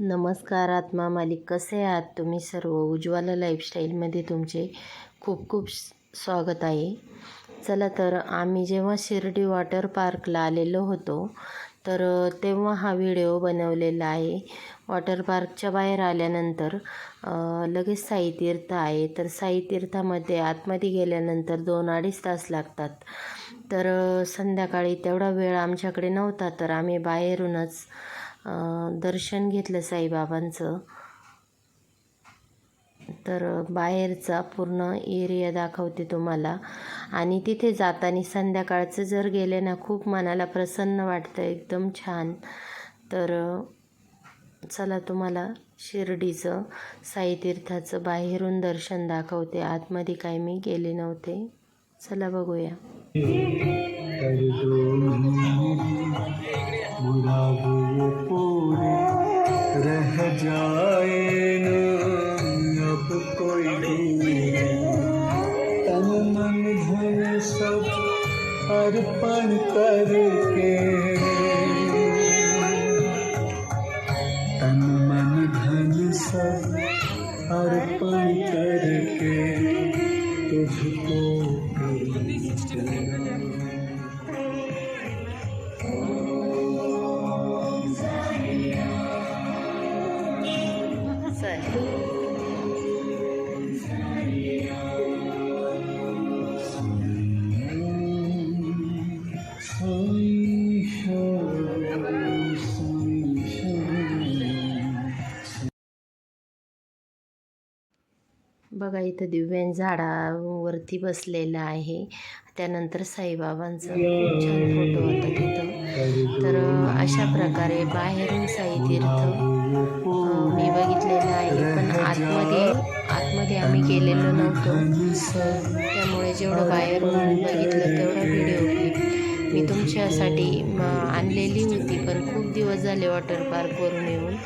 नमस्कार आत्मा मालिक. कसे आहात तुम्ही सर्व? उज्ज्वला लाईफस्टाईलमध्ये तुमचे खूप खूप स्वागत आहे. चला तर आम्ही जेव्हा शिर्डी वॉटर पार्कला आलेलो होतो तर तेव्हा हा व्हिडिओ बनवलेला आहे. वॉटर पार्कच्या बाहेर आल्यानंतर लगेच साई तीर्थ आहे. तर साई तीर्थामध्ये आतमध्ये गेल्यानंतर दोन अडीच तास लागतात. तर संध्याकाळी तेवढा वेळ आमच्याकडे नव्हता तर आम्ही बाहेरूनच दर्शन घेतलं साईबाबांचं. तर बाहेरचा पूर्ण एरिया दाखवते तुम्हाला. आणि तिथे जाताना संध्याकाळचं जर गेले ना खूप मनाला प्रसन्न वाटतं एकदम छान. तर चला तुम्हाला शिर्डीचं साईतीर्थाचं बाहेरून दर्शन दाखवते. आतमध्ये काय मी गेले नव्हते. चला बघूया. जाए न अब कोई दूरी तन मन धन सब अर्पण करके। तन मन धन सब अर्पण करके तुझको बघा इथं दिव्यान झाडावरती बसलेलं आहे. त्यानंतर साईबाबांचा खूप छान फोटो होता तिथं. तर अशा प्रकारे बाहेरून साई तीर्थ मी बघितलेलं आहे. पण आतमध्ये आतमध्ये आम्ही गेलेलो नव्हतो. त्यामुळे जेवढं बाहेरून बघितलं तेवढा व्हिडिओ क्लिप मी तुमच्यासाठी आणलेली होती. पण खूप दिवस झाले वॉटर पार्कवरून येऊन.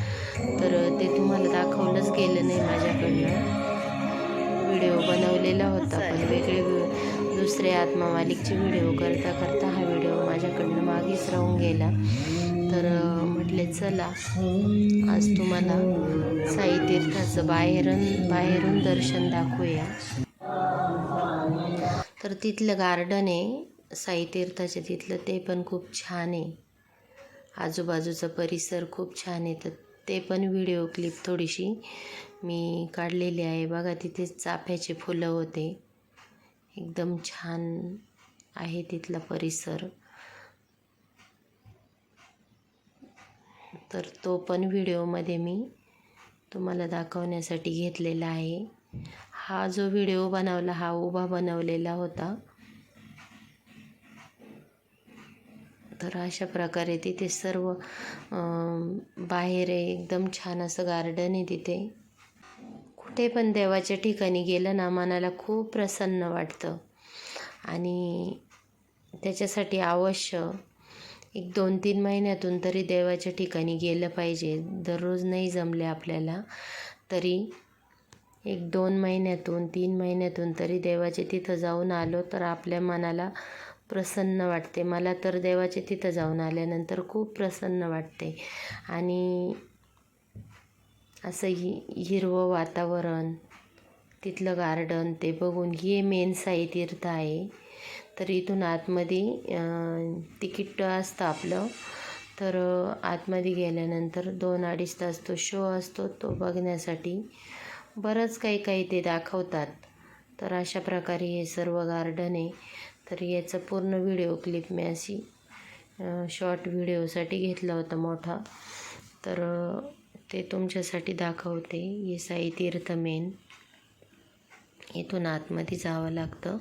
तर ते तुम्हाला दाखवलंच गेलं नाही माझ्याकडनं. व्हिडिओ बनवलेला होता पण वेगळे दुसरे आत्मा मालिकचे व्हिडिओ करता करता हा व्हिडिओ माझ्याकडनं मागेच राहून गेला. तर म्हटले चला आज तुम्हाला साई तीर्थाचं बाहेरून बाहेरून दर्शन दाखवूया. तर तिथलं गार्डन आहे साई तीर्थाचे तिथलं ते पण खूप छान आहे. आजूबाजूचा परिसर खूप छान आहे तर ते पण व्हिडिओ क्लिप थोडीशी मी काढलेली आहे. बघा तिथे चाफ्याचे फुलं होते. एकदम छान आहे तिथला परिसर. तर तो पण व्हिडिओमध्ये मी तुम्हाला दाखवण्यासाठी घेतलेला आहे. हा जो व्हिडिओ बनवला हा उभा बनवलेला होता. तर अशा प्रकारे तिथे सर्व बाहेर आहे. एकदम छान असं गार्डन आहे तिथे. कुठे पण देवाच्या ठिकाणी गेलं ना मनाला खूप प्रसन्न वाटतं. आणि त्याच्यासाठी अवश्य एक दोन तीन महिन्यातून तरी देवाच्या ठिकाणी गेलं पाहिजे. दररोज नाही जमले आपल्याला तरी एक दोन महिन्यातून तीन महिन्यातून तरी देवाचे तिथं जाऊन आलो तर आपल्या मनाला प्रसन्न वाटते. मला तर देवाचे तिथं जाऊन आल्यानंतर खूप प्रसन्न वाटते. आणि असं हि हिरवं वातावरण तिथलं गार्डन ते बघून हे मेन साई तीर्थ आहे. तर इथून आतमध्ये तिकीट असतं आपलं. तर आतमध्ये गेल्यानंतर दोन अडीच तास तो शो असतो तो बघण्यासाठी. बरंच काही काही ते दाखवतात. तर अशा प्रकारे हे सर्व गार्डन आहे. तर याचं पूर्ण व्हिडिओ क्लिप मी अशी शॉर्ट व्हिडिओसाठी घेतला होता मोठा. तर ते तुमच्यासाठी दाखवते. हे साई तीर्थ मेन. इथून आतमध्ये जावं लागतं.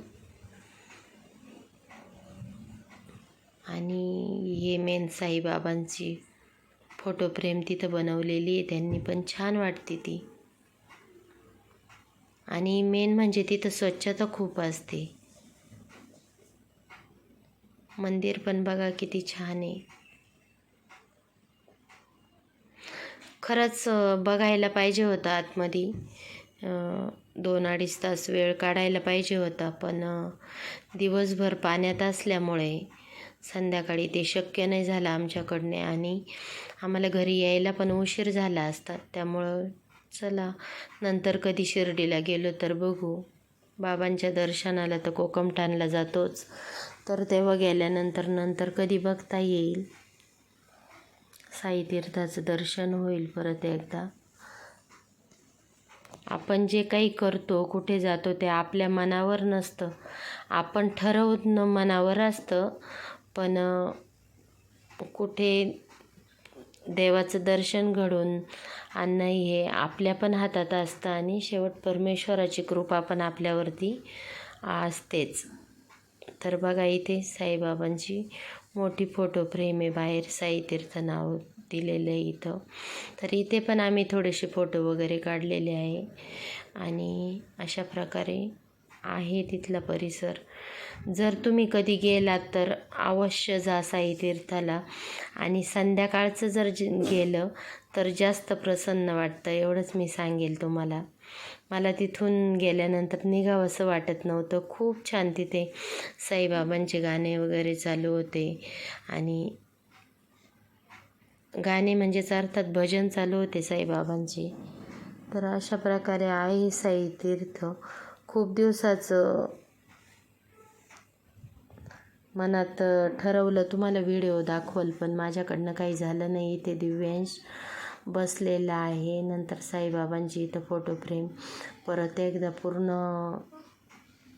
आणि हे मेन साईबाबांची फोटो फ्रेम तिथं बनवलेली आहे. त्यांनी पण छान वाटते ती. आणि मेन म्हणजे तिथं स्वच्छता खूप असते. मंदिर पण बघा किती छान आहे. खरंच बघायला पाहिजे होतं आतमध्ये. दोन अडीच तास वेळ काढायला पाहिजे होता पण दिवसभर पाण्यात असल्यामुळे संध्याकाळी ते शक्य नाही झालं आमच्याकडने आणि आम्हाला घरी यायला पण उशीर झाला असता. त्यामुळं चला नंतर कधी शिर्डीला गेलो तर बघू. बाबांच्या दर्शनाला तर कोकमठाणला जातोच. तर तेव्हा गेल्यानंतर नंतर कधी बघता येईल? साईतीर्थाचं दर्शन होईल परत एकदा. आपण जे काही करतो कुठे जातो ते आपल्या मनावर नसतं. आपण ठरवणं मनावर असतं पण कुठे देवाचं दर्शन घडून आणणं हे आपल्या पण हातात असतं आणि शेवट परमेश्वराची कृपा पण आपल्यावरती असतेच. तर बघा इथे साईबाबांची मोठी फोटो फ्रेम आहे बाहेर साईतीर्थ नाव दिलेलं आहे इथं. तर इथे पण आम्ही थोडेसे फोटो वगैरे काढलेले आहे. आणि अशा प्रकारे आहे तिथला परिसर. जर तुम्ही कधी गेलात तर अवश्य जा साई तीर्थाला आणि संध्याकाळचं जर ज गेलं तर जास्त प्रसन्न वाटतं एवढंच मी सांगेल तुम्हाला. मला तिथून गेल्यानंतर निघावंसं वाटत नव्हतं. खूप छान तिथे साईबाबांचे गाणे वगैरे चालू होते. आणि गाणे म्हणजेच अर्थात भजन चालू होते साईबाबांचे. तर अशा प्रकारे आहे साई तीर्थ खूप दिवसाचं मनात ठरवलं तुम्हाला व्हिडिओ दाखवल पण माझ्याकडनं काही झालं नाही. इथे दिव्यांश बसलेला आहे. नंतर साईबाबांची इथं फोटो फ्रेम परत एकदा पूर्ण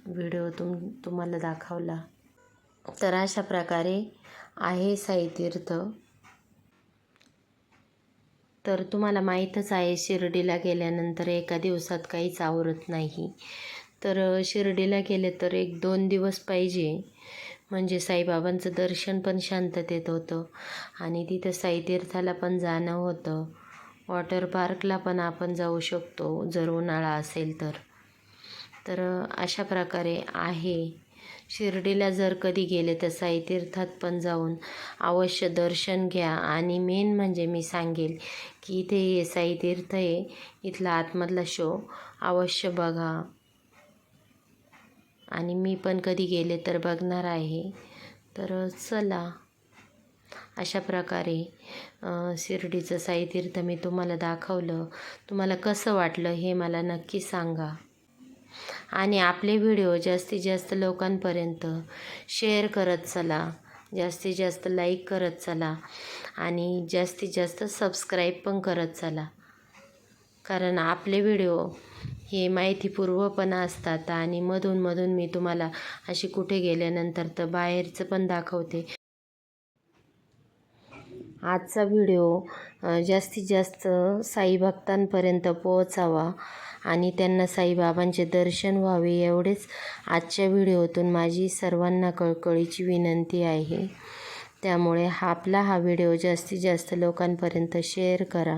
व्हिडिओ तुम तुम्हाला दाखवला. तर अशा प्रकारे आहे साईतीर्थ. तर तुम्हाला माहीतच आहे शिर्डीला गेल्यानंतर एका दिवसात काहीच आवरत नाही. तर शिर्डीला गेले तर एक दोन दिवस पाहिजे. म्हणजे साईबाबांचं दर्शन पण शांततेत होतं. आणि तिथं साईतीर्थाला पण जाणं होतं. वॉटर पार्कला पण आपण जाऊ शकतो जर उन्हाळा असेल तर. तर अशा प्रकारे आहे. शिर्डीला जर कधी गेले तर साईतीर्थात पण जाऊन अवश्य दर्शन घ्या. आणि मेन म्हणजे मी सांगेल की इथे हे साईतीर्थ आहे. इथला आतमधला शो अवश्य बघा. आणि मी पण कधी गेले तर बघणार आहे. तर चला अशा प्रकारे शिर्डीचं साईतीर्थ मी तुम्हाला दाखवलं. तुम्हाला कसं वाटलं हे मला नक्की सांगा. आणि आपले व्हिडिओ जास्तीत जास्त लोकांपर्यंत शेअर करत चला. जास्तीत जास्त लाईक करत चला. आणि जास्तीत जास्त सबस्क्राईब पण करत चला. कारण आपले व्हिडिओ हे माहितीपूर्वपणा असतात आणि मधूनमधून मी तुम्हाला अशी कुठे गेल्यानंतर तर बाहेरचं पण दाखवते. आजचा व्हिडिओ जास्तीत जास्त साई भक्तांपर्यंत पोहोचावा आणि त्यांना साईबाबांचे दर्शन व्हावे एवढेच आजच्या व्हिडिओतून माझी सर्वांना कळकळीची विनंती आहे. त्यामुळे हा आपला हा व्हिडिओ जास्तीत जास्त लोकांपर्यंत शेअर करा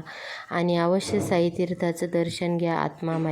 आणि अवश्य साई तीर्थाचं दर्शन घ्या आत्मा